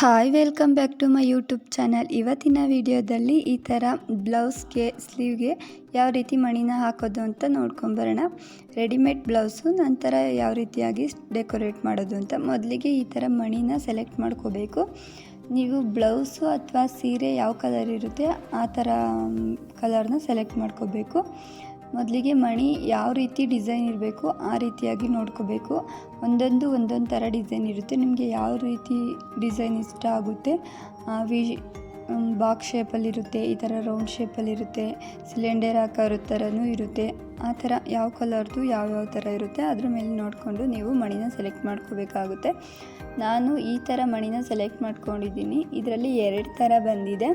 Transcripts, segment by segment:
Hi welcome back to my YouTube channel ಇವತ್ತಿನ ವಿಡಿಯೋದಲ್ಲಿ ಈ ಥರ ಬ್ಲೌಸ್ಗೆ ಸ್ಲೀವ್ಗೆ ಯಾವ ರೀತಿ ಮಣಿನ ಹಾಕೋದು ಅಂತ ನೋಡ್ಕೊಂಬರೋಣ. ರೆಡಿಮೇಡ್ ಬ್ಲೌಸು ನಂತರ ಯಾವ ರೀತಿಯಾಗಿ ಡೆಕೋರೇಟ್ ಮಾಡೋದು ಅಂತ ಮೊದಲಿಗೆ ಈ ಥರ ಮಣಿನ ಸೆಲೆಕ್ಟ್ ಮಾಡ್ಕೋಬೇಕು. ನೀವು ಬ್ಲೌಸು ಅಥವಾ ಸೀರೆ ಯಾವ ಕಲರ್ ಇರುತ್ತೆ, ಆ ಥರ ಕಲರ್ನ ಸೆಲೆಕ್ಟ್ ಮಾಡ್ಕೋಬೇಕು. ಮೊದಲಿಗೆ ಮಣಿ ಯಾವ ರೀತಿ ಡಿಸೈನ್ ಇರಬೇಕು, ಆ ರೀತಿಯಾಗಿ ನೋಡ್ಕೋಬೇಕು. ಒಂದೊಂದು ಒಂದೊಂದು ಥರ ಡಿಸೈನ್ ಇರುತ್ತೆ. ನಿಮಗೆ ಯಾವ ರೀತಿ ಡಿಸೈನ್ ಇಷ್ಟ ಆಗುತ್ತೆ ವಿ ಬಾಕ್ಸ್ ಶೇಪಲ್ಲಿರುತ್ತೆ ಈ ಥರ ರೌಂಡ್ ಶೇಪಲ್ಲಿರುತ್ತೆ ಸಿಲಿಂಡರ್ ಆಕಾರ ಥರನೂ ಇರುತ್ತೆ. ಆ ಥರ ಯಾವ ಕಲರ್ದು ಯಾವ್ಯಾವ ಥರ ಇರುತ್ತೆ, ಅದ್ರ ಮೇಲೆ ನೋಡಿಕೊಂಡು ನೀವು ಮಣಿನ ಸೆಲೆಕ್ಟ್ ಮಾಡ್ಕೋಬೇಕಾಗುತ್ತೆ. ನಾನು ಈ ಥರ ಮಣಿನ ಸೆಲೆಕ್ಟ್ ಮಾಡ್ಕೊಂಡಿದ್ದೀನಿ. ಇದರಲ್ಲಿ ಎರಡು ಥರ ಬಂದಿದೆ.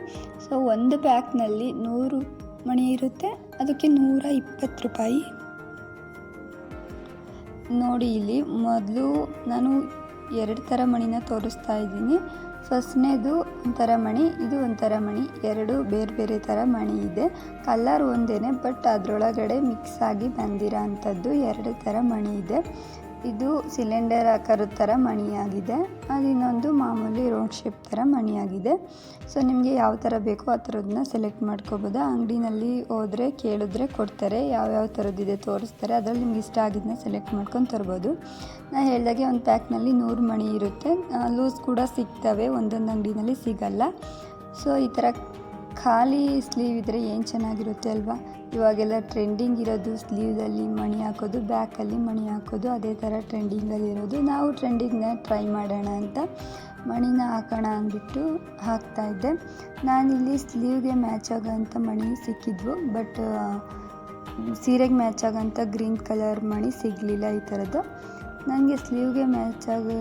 ಸೊ, ಒಂದು ಪ್ಯಾಕ್ನಲ್ಲಿ ನೂರು ಮಣಿ ಇರುತ್ತೆ. ಅದಕ್ಕೆ ನೂರ ಇಪ್ಪತ್ತು ರೂಪಾಯಿ. ನೋಡಿ ಇಲ್ಲಿ ಮೊದಲು ನಾನು ಎರಡು ಥರ ಮಣಿನ ತೋರಿಸ್ತಾ ಇದ್ದೀನಿ. ಫಸ್ಟ್ನೇದು ಒಂಥರ ಮಣಿ, ಇದು ಒಂಥರ ಮಣಿ, ಎರಡು ಬೇರೆ ಬೇರೆ ಥರ ಮಣಿ ಇದೆ. ಕಲ್ಲರ್ ಒಂದೇ ಬಟ್ ಅದರೊಳಗಡೆ ಮಿಕ್ಸ್ ಆಗಿ ಬಂದಿರೋ ಅಂಥದ್ದು ಎರಡು ಥರ ಮಣಿ ಇದೆ. ಇದು ಸಿಲಿಂಡರ್ ಆಕಾರದ ಥರ ಮಣಿಯಾಗಿದೆ. ಅದು ಇನ್ನೊಂದು ಮಾಮೂಲಿ ರೌಂಡ್ ಶೇಪ್ ಥರ ಮಣಿಯಾಗಿದೆ. ಸೊ ನಿಮಗೆ ಯಾವ ಥರ ಬೇಕೋ ಆ ಥರದನ್ನ ಸೆಲೆಕ್ಟ್ ಮಾಡ್ಕೋಬೋದು. ಅಂಗಡಿನಲ್ಲಿ ಹೋದರೆ, ಕೇಳಿದ್ರೆ ಕೊಡ್ತಾರೆ. ಯಾವ್ಯಾವ ಥರದ್ದಿದೆ ತೋರಿಸ್ತಾರೆ. ಅದರಲ್ಲಿ ನಿಮ್ಗೆ ಇಷ್ಟ ಆಗಿದ್ದನ್ನ ಸೆಲೆಕ್ಟ್ ಮಾಡ್ಕೊಂಡು ತರ್ಬೋದು. ನಾನು ಹೇಳಿದಾಗೆ ಒಂದು ಪ್ಯಾಕ್ನಲ್ಲಿ ನೂರು ಮಣಿ ಇರುತ್ತೆ. ಲೂಸ್ ಕೂಡ ಸಿಗ್ತವೆ. ಒಂದೊಂದು ಅಂಗಡಿನಲ್ಲಿ ಸಿಗಲ್ಲ. ಸೊ ಈ ಥರ ಖಾಲಿ ಸ್ಲೀವ್ ಇದ್ದರೆ ಏನು ಚೆನ್ನಾಗಿರುತ್ತೆ ಅಲ್ವಾ? ಇವಾಗೆಲ್ಲ ಟ್ರೆಂಡಿಂಗ್ ಇರೋದು ಸ್ಲೀವ್ದಲ್ಲಿ ಮಣಿ ಹಾಕೋದು ಬ್ಯಾಕಲ್ಲಿ ಮಣಿ ಹಾಕೋದು, ಅದೇ ಥರ ಟ್ರೆಂಡಿಂಗಲ್ಲಿ ಇರೋದು. ನಾವು ಟ್ರೆಂಡಿಂಗ್ನ ಟ್ರೈ ಮಾಡೋಣ ಅಂತ ಮಣಿನ ಹಾಕೋಣ ಅಂದ್ಬಿಟ್ಟು ಹಾಕ್ತಾಯಿದ್ದೆ ನಾನಿಲ್ಲಿ ಸ್ಲೀವ್ಗೆ ಮ್ಯಾಚ್ ಆಗೋಂಥ ಮಣಿ ಸಿಕ್ಕಿದ್ವು ಬಟ್ ಸೀರೆಗೆ ಮ್ಯಾಚ್ ಆಗೋಂಥ ಗ್ರೀನ್ ಕಲರ್ ಮಣಿ ಸಿಗಲಿಲ್ಲ ಈ ಥರದ್ದು ನನಗೆ ಸ್ಲೀವ್ಗೆ ಮ್ಯಾಚ್ ಆಗೋ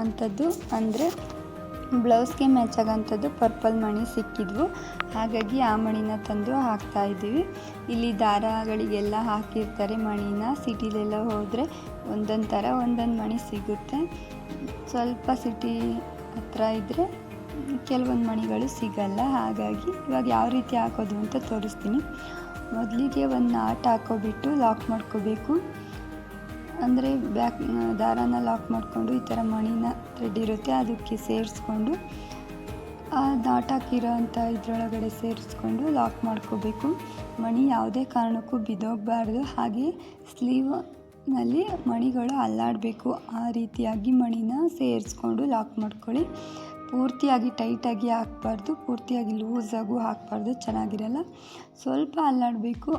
ಅಂಥದ್ದು ಅಂದರೆ ಬ್ಲೌಸ್ಗೆ ಮ್ಯಾಚ್ ಆಗೋಂಥದ್ದು ಪರ್ಪಲ್ ಮಣಿ ಸಿಕ್ಕಿದ್ವು. ಹಾಗಾಗಿ ಆ ಮಣಿನ ತಂದು ಹಾಕ್ತಾ ಇಲ್ಲಿ ದಾರಗಳಿಗೆಲ್ಲ ಹಾಕಿರ್ತಾರೆ ಮಣಿನ. ಸಿಟಿಲೆಲ್ಲ ಹೋದರೆ ಒಂದೊಂದು ಥರ ಒಂದೊಂದು ಮಣಿ ಸಿಗುತ್ತೆ. ಸ್ವಲ್ಪ ಸಿಟಿ ಹತ್ರ ಇದ್ದರೆ ಕೆಲವೊಂದು ಮಣಿಗಳು ಸಿಗಲ್ಲ. ಹಾಗಾಗಿ ಇವಾಗ ಯಾವ ರೀತಿ ಹಾಕೋದು ಅಂತ ತೋರಿಸ್ತೀನಿ. ಮೊದಲಿಗೆ ಒಂದು ನಾಟ್ ಹಾಕೋಬಿಟ್ಟು ಲಾಕ್ ಮಾಡ್ಕೋಬೇಕು. ಅಂದರೆ ಬ್ಯಾಕ್ ದಾರಾನ ಲಾಕ್ ಮಾಡಿಕೊಂಡು ಈ ಥರ ಮಣಿನ ಥ್ರೆಡ್ ಇರುತ್ತೆ, ಅದಕ್ಕೆ ಸೇರಿಸ್ಕೊಂಡು, ಆ ನಾಟ್ ಹಾಕಿರೋ ಅಂಥ ಇದರೊಳಗಡೆ ಸೇರಿಸ್ಕೊಂಡು ಲಾಕ್ ಮಾಡ್ಕೋಬೇಕು. ಮಣಿ ಯಾವುದೇ ಕಾರಣಕ್ಕೂ ಬಿದ್ದೋಗಬಾರ್ದು. ಹಾಗೆ ಸ್ಲೀವ್ನಲ್ಲಿ ಮಣಿಗಳು ಅಲ್ಲಾಡಬೇಕು. ಆ ರೀತಿಯಾಗಿ ಮಣಿನ ಸೇರಿಸ್ಕೊಂಡು ಲಾಕ್ ಮಾಡ್ಕೊಳ್ಳಿ. ಪೂರ್ತಿಯಾಗಿ ಟೈಟಾಗಿ ಹಾಕ್ಬಾರ್ದು, ಪೂರ್ತಿಯಾಗಿ ಲೂಸಾಗೂ ಹಾಕ್ಬಾರ್ದು, ಚೆನ್ನಾಗಿರಲ್ಲ. ಸ್ವಲ್ಪ ಅಲ್ಲಾಡಬೇಕು.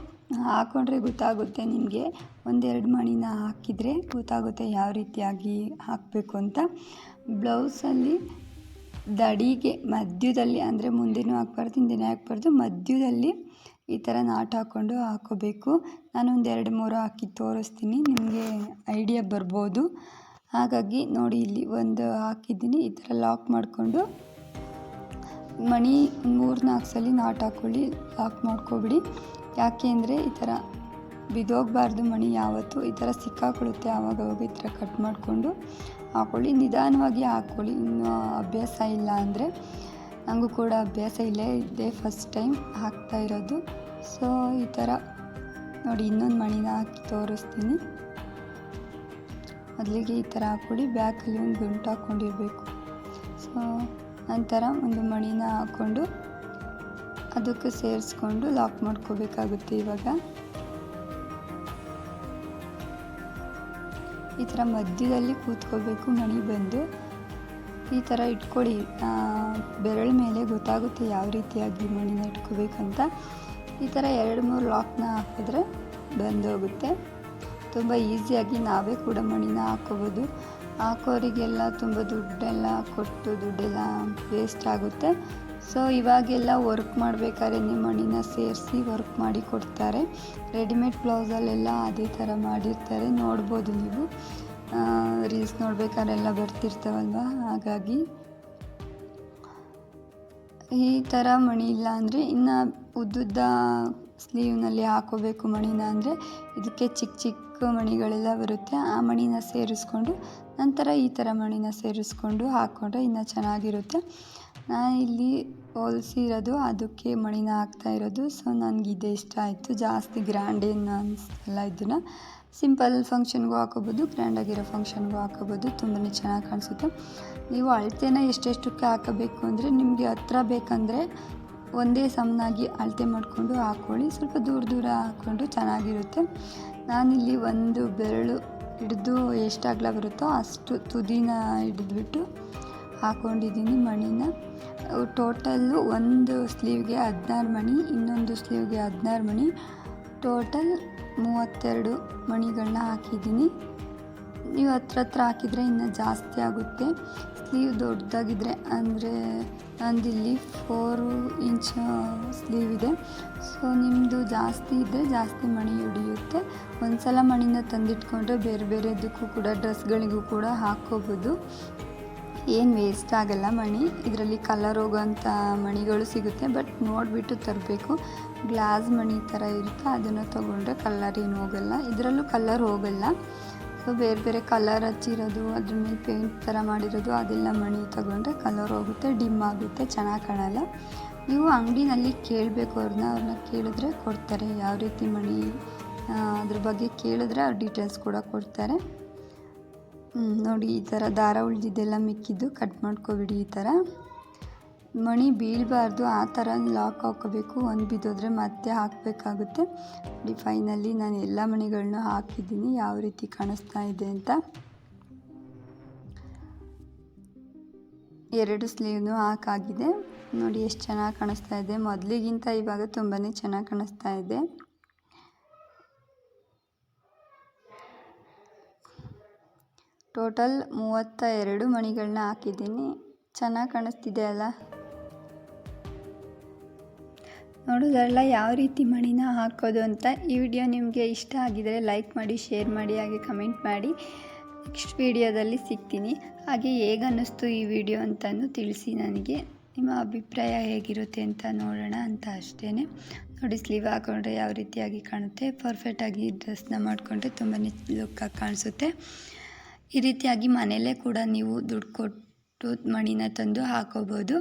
ಹಾಕ್ಕೊಂಡ್ರೆ ಗೊತ್ತಾಗುತ್ತೆ ನಿಮಗೆ. ಒಂದೆರಡು ಮಣಿನ ಹಾಕಿದರೆ ಗೊತ್ತಾಗುತ್ತೆ ಯಾವ ರೀತಿಯಾಗಿ ಹಾಕಬೇಕು ಅಂತ. ಬ್ಲೌಸಲ್ಲಿ ದಡಿಗೆ ಮಧ್ಯದಲ್ಲಿ ಅಂದರೆ ಮುಂದೆನೂ ಹಾಕ್ಬಾರ್ದು, ಹಿಂದೆನೂ ಹಾಕ್ಬಾರ್ದು. ಮಧ್ಯದಲ್ಲಿ ಈ ಥರ ನಾಟ್ ಹಾಕ್ಕೊಂಡು ಹಾಕೋಬೇಕು. ನಾನು ಒಂದು ಎರಡು ಮೂರು ಹಾಕಿ ತೋರಿಸ್ತೀನಿ. ನಿಮಗೆ ಐಡಿಯಾ ಬರ್ಬೋದು. ಹಾಗಾಗಿ ನೋಡಿ ಇಲ್ಲಿ ಒಂದು ಹಾಕಿದ್ದೀನಿ, ಈ ಥರ ಲಾಕ್ ಮಾಡಿಕೊಂಡು. ಮಣಿ ಮೂರು ನಾಲ್ಕು ಸಲ ನಾಟ್ ಹಾಕ್ಕೊಳ್ಳಿ ಲಾಕ್ ಮಾಡ್ಕೊಬಿಡಿ. ಯಾಕೆ ಅಂದರೆ ಈ ಥರ ಬಿದ್ದೋಗಬಾರ್ದು ಮಣಿ ಯಾವತ್ತು, ಈ ಥರ ಸಿಕ್ಕಾಕೊಳ್ಳುತ್ತೆ ಆವಾಗವಾಗ ಈ ಥರ ಕಟ್ ಮಾಡಿಕೊಂಡು ಹಾಕ್ಕೊಳ್ಳಿ ನಿಧಾನವಾಗಿ ಹಾಕ್ಕೊಳ್ಳಿ ಇನ್ನೂ ಅಭ್ಯಾಸ ಇಲ್ಲ ಅಂದರೆ. ನನಗೂ ಕೂಡ ಅಭ್ಯಾಸ ಇಲ್ಲೇ ಇದ್ದೆ ಫಸ್ಟ್ ಟೈಮ್ ಹಾಕ್ತಾ ಇರೋದು. ಸೊ ಈ ಥರ ನೋಡಿ ಇನ್ನೊಂದು ಮಣಿನ ಹಾಕಿ ತೋರಿಸ್ತೀನಿ. ಮೊದಲಿಗೆ ಈ ಥರ ಹಾಕ್ಕೊಳ್ಳಿ ಬ್ಯಾಕಲ್ಲಿ ಒಂದು ಗುಂಟು ಹಾಕ್ಕೊಂಡಿರಬೇಕು. ಸೊ ನಂತರ ಒಂದು ಮಣಿನ ಹಾಕ್ಕೊಂಡು ಅದಕ್ಕೆ ಸೇರಿಸ್ಕೊಂಡು ಲಾಕ್ ಮಾಡ್ಕೋಬೇಕಾಗುತ್ತೆ ಇವಾಗ. ಈ ಥರ ಮಧ್ಯದಲ್ಲಿ ಕೂತ್ಕೋಬೇಕು ಮಣಿ ಬಂದು. ಈ ಥರ ಇಟ್ಕೊಳ್ಳಿ. ಬೆರಳ ಮೇಲೆ ಗೊತ್ತಾಗುತ್ತೆ ಯಾವ ರೀತಿಯಾಗಿ ಮಣಿನ ಇಟ್ಕೋಬೇಕಂತ. ಈ ಥರ ಎರಡು ಮೂರು ಲಾಕ್ನ ಹಾಕಿದ್ರೆ ಬಂದೋಗುತ್ತೆ. ತುಂಬ ಈಸಿಯಾಗಿ ನಾವೇ ಕೂಡ ಮಣಿನ ಹಾಕೋಬೋದು. ಹಾಕೋರಿಗೆಲ್ಲ ತುಂಬ ದುಡ್ಡೆಲ್ಲ ಕೊಟ್ಟು ದುಡ್ಡೆಲ್ಲ ವೇಸ್ಟ್ ಆಗುತ್ತೆ. ಸೊ ಇವಾಗೆಲ್ಲ ವರ್ಕ್ ಮಾಡಬೇಕಾದ್ರೆ ನಿಮ್ಮ ಮಣಿನ ಸೇರಿಸಿ ವರ್ಕ್ ಮಾಡಿ ಕೊಡ್ತಾರೆ. ರೆಡಿಮೇಡ್ ಬ್ಲೌಸಲ್ಲೆಲ್ಲ ಅದೇ ಥರ ಮಾಡಿರ್ತಾರೆ. ನೋಡ್ಬೋದು ನೀವು. ರೀಲ್ಸ್ ನೋಡ್ಬೇಕಾದ್ರೆಲ್ಲ ಬರ್ತಿರ್ತಾವಲ್ವ? ಹಾಗಾಗಿ ಈ ಥರ ಮಣಿ ಇಲ್ಲ ಅಂದರೆ ಇನ್ನು ಉದ್ದುದ್ದ ಸ್ಲೀವ್ನಲ್ಲಿ ಹಾಕೋಬೇಕು ಮಣಿನ ಅಂದರೆ ಇದಕ್ಕೆ ಚಿಕ್ಕ ಚಿಕ್ಕ ಮಣಿಗಳೆಲ್ಲ ಬರುತ್ತೆ. ಆ ಮಣಿನ ಸೇರಿಸ್ಕೊಂಡು ನಂತರ ಈ ಥರ ಮಣಿನ ಸೇರಿಸ್ಕೊಂಡು ಹಾಕ್ಕೊಂಡ್ರೆ ಇನ್ನೂ ಚೆನ್ನಾಗಿರುತ್ತೆ. ನಾನು ಇಲ್ಲಿ ಹೊಲ್ಸಿರೋದು ಅದಕ್ಕೆ ಮಣಿನ ಹಾಕ್ತಾ ಇರೋದು. ಸೊ ನನಗೆ ಇದೇ ಇಷ್ಟ ಆಯಿತು. ಜಾಸ್ತಿ ಗ್ರ್ಯಾಂಡ್ ಏನು ಅನ್ನಿಸ್ತಲ್ಲ ಇದನ್ನು. ಸಿಂಪಲ್ ಫಂಕ್ಷನ್ಗೂ ಹಾಕೋಬೋದು ಗ್ರ್ಯಾಂಡಾಗಿರೋ ಫಂಕ್ಷನ್ಗೂ ಹಾಕೋಬೋದು. ತುಂಬಾ ಚೆನ್ನಾಗಿ ಕಾಣಿಸುತ್ತೆ. ನೀವು ಅಳತೆನ ಎಷ್ಟೆಷ್ಟಕ್ಕೆ ಹಾಕಬೇಕು ಅಂದರೆ ನಿಮಗೆ ಹತ್ರ ಬೇಕಂದರೆ ಒಂದೇ ಸಮನಾಗಿ ಅಳತೆ ಮಾಡಿಕೊಂಡು ಹಾಕ್ಕೊಳ್ಳಿ. ಸ್ವಲ್ಪ ದೂರ ದೂರ ಹಾಕ್ಕೊಂಡು ಚೆನ್ನಾಗಿರುತ್ತೆ. ನಾನಿಲ್ಲಿ ಒಂದು ಬೆರಳು ಹಿಡಿದು ಎಷ್ಟು ಬರುತ್ತೋ ಅಷ್ಟು ತುದಿನ ಹಿಡಿದ್ಬಿಟ್ಟು ಹಾಕ್ಕೊಂಡಿದ್ದೀನಿ ಮಣಿನ ಟೋಟಲ್ಲು ಒಂದು ಸ್ಲೀವ್ಗೆ ಹದಿನಾರು ಮಣಿ, ಇನ್ನೊಂದು ಸ್ಲೀವ್ಗೆ ಹದಿನಾರು ಮಣಿ. ಟೋಟಲ್ ಮೂವತ್ತೆರಡು ಮಣಿಗಳನ್ನ ಹಾಕಿದ್ದೀನಿ. ನೀವು ಹತ್ರ ಹತ್ರ ಹಾಕಿದರೆ ಇನ್ನೂ ಜಾಸ್ತಿ ಆಗುತ್ತೆ. ಸ್ಲೀವ್ ದೊಡ್ಡದಾಗಿದ್ದರೆ ಅಂದರೆ ಅಂದಿಲ್ಲಿ ಫೋರ್ ಇಂಚ್ ಸ್ಲೀವ್ ಇದೆ. ಸೊ ನಿಮ್ಮದು ಜಾಸ್ತಿ ಇದ್ದರೆ ಜಾಸ್ತಿ ಮಣಿ ಹಿಡಿಯುತ್ತೆ. ಒಂದು ಸಲ ಮಣಿನ ತಂದಿಟ್ಕೊಂಡ್ರೆ ಬೇರೆ ಬೇರೆದಕ್ಕೂ ಕೂಡ ಡ್ರೆಸ್ಗಳಿಗೂ ಕೂಡ ಹಾಕ್ಕೋಬೋದು. ಏನು ವೇಸ್ಟ್ ಆಗಲ್ಲ ಮಣಿ. ಇದರಲ್ಲಿ ಕಲರ್ ಹೋಗೋಂಥ ಮಣಿಗಳು ಸಿಗುತ್ತೆ. ಬಟ್ ನೋಡಿಬಿಟ್ಟು ತರಬೇಕು. ಗ್ಲಾಸ್ ಮಣಿ ಥರ ಇರುತ್ತೆ. ಅದನ್ನು ತೊಗೊಂಡ್ರೆ ಕಲರ್ ಏನು ಹೋಗಲ್ಲ. ಇದರಲ್ಲೂ ಕಲರ್ ಹೋಗಲ್ಲ. ಸೊ ಬೇರೆ ಬೇರೆ ಕಲರ್ ಹಚ್ಚಿರೋದು, ಅದ್ರ ಮೇಲೆ ಪೇಂಟ್ ಥರ ಮಾಡಿರೋದು, ಅದೆಲ್ಲ ಮಣಿ ತಗೊಂಡ್ರೆ ಕಲರ್ ಹೋಗುತ್ತೆ ಡಿಮ್ ಆಗುತ್ತೆ, ಚೆನ್ನಾಗಿ ಕಾಣಲ್ಲ. ನೀವು ಅಂಗಡಿನಲ್ಲಿ ಕೇಳಬೇಕು ಅವ್ರನ್ನ ಅವ್ರನ್ನ ಕೇಳಿದ್ರೆ ಕೊಡ್ತಾರೆ, ಯಾವ ರೀತಿ ಮಣಿ ಅದ್ರ ಬಗ್ಗೆ ಕೇಳಿದ್ರೆ ಅವ್ರು ಡೀಟೇಲ್ಸ್ ಕೂಡ ಕೊಡ್ತಾರೆ. ನೋಡಿ, ಈ ಥರ ದಾರ ಉಳಿದಿದ್ದೆಲ್ಲ ಮಿಕ್ಕಿದ್ದು ಕಟ್ ಮಾಡ್ಕೋಬಿಡಿ ಈ ಥರ ಮಣಿ ಬೀಳಬಾರ್ದು, ಆ ಥರ ಲಾಕ್ ಹಾಕೋಬೇಕು ಒಂದು ಬಿದ್ದೋದ್ರೆ ಮತ್ತೆ ಹಾಕಬೇಕಾಗುತ್ತೆ. ನೋಡಿ ಫೈನಲ್ಲಿ ನಾನು ಎಲ್ಲ ಮಣಿಗಳನ್ನೂ ಹಾಕಿದ್ದೀನಿ. ಯಾವ ರೀತಿ ಕಾಣಿಸ್ತಾ ಇದೆ ಅಂತ. ಎರಡು ಸ್ಲೀವ್ನು ಹಾಕಾಗಿದೆ. ನೋಡಿ, ಎಷ್ಟು ಚೆನ್ನಾಗಿ ಕಾಣಿಸ್ತಾ ಇದೆ. ಮೊದಲಿಗಿಂತ ಇವಾಗ ತುಂಬಾ ಚೆನ್ನಾಗಿ ಕಾಣಿಸ್ತಾ ಇದೆ. ಟೋಟಲ್ ಮೂವತ್ತ ಎರಡು ಮಣಿಗಳನ್ನ ಹಾಕಿದ್ದೀನಿ. ಚೆನ್ನಾಗಿ ಕಾಣಿಸ್ತಿದೆ ಅಲ್ಲ? ನೋಡೋದಲ್ಲ ಯಾವ ರೀತಿ ಮಣಿನ ಹಾಕೋದು ಅಂತ ಈ ವಿಡಿಯೋ ನಿಮಗೆ ಇಷ್ಟ ಆಗಿದರೆ ಲೈಕ್ ಮಾಡಿ, ಶೇರ್ ಮಾಡಿ, ಹಾಗೆ ಕಮೆಂಟ್ ಮಾಡಿ. ನೆಕ್ಸ್ಟ್ ವಿಡಿಯೋದಲ್ಲಿ ಸಿಗ್ತೀನಿ. ಹಾಗೆ ಹೇಗೆ ಅನ್ನಿಸ್ತು ಈ ವಿಡಿಯೋ ಅಂತಲೂ ತಿಳಿಸಿ ನನಗೆ. ನಿಮ್ಮ ಅಭಿಪ್ರಾಯ ಹೇಗಿರುತ್ತೆ ಅಂತ ನೋಡೋಣ ಅಂತ ಅಷ್ಟೇ ನೋಡಿ, ಸ್ಲೀವ್ ಹಾಕೊಂಡ್ರೆ ಯಾವ ರೀತಿಯಾಗಿ ಕಾಣುತ್ತೆ? ಪರ್ಫೆಕ್ಟಾಗಿ ಡ್ರೆಸ್ನ ಮಾಡಿಕೊಂಡ್ರೆ ತುಂಬಾ ಲುಕ್ಕಾಗಿ ಕಾಣಿಸುತ್ತೆ. ಈ ರೀತಿಯಾಗಿ ಮನೆಯಲ್ಲೇ ಕೂಡ ನೀವು ದುಡ್ಡು ಕೊಟ್ಟು ಮಣಿನ ತಂದು ಹಾಕೋಬೋದು.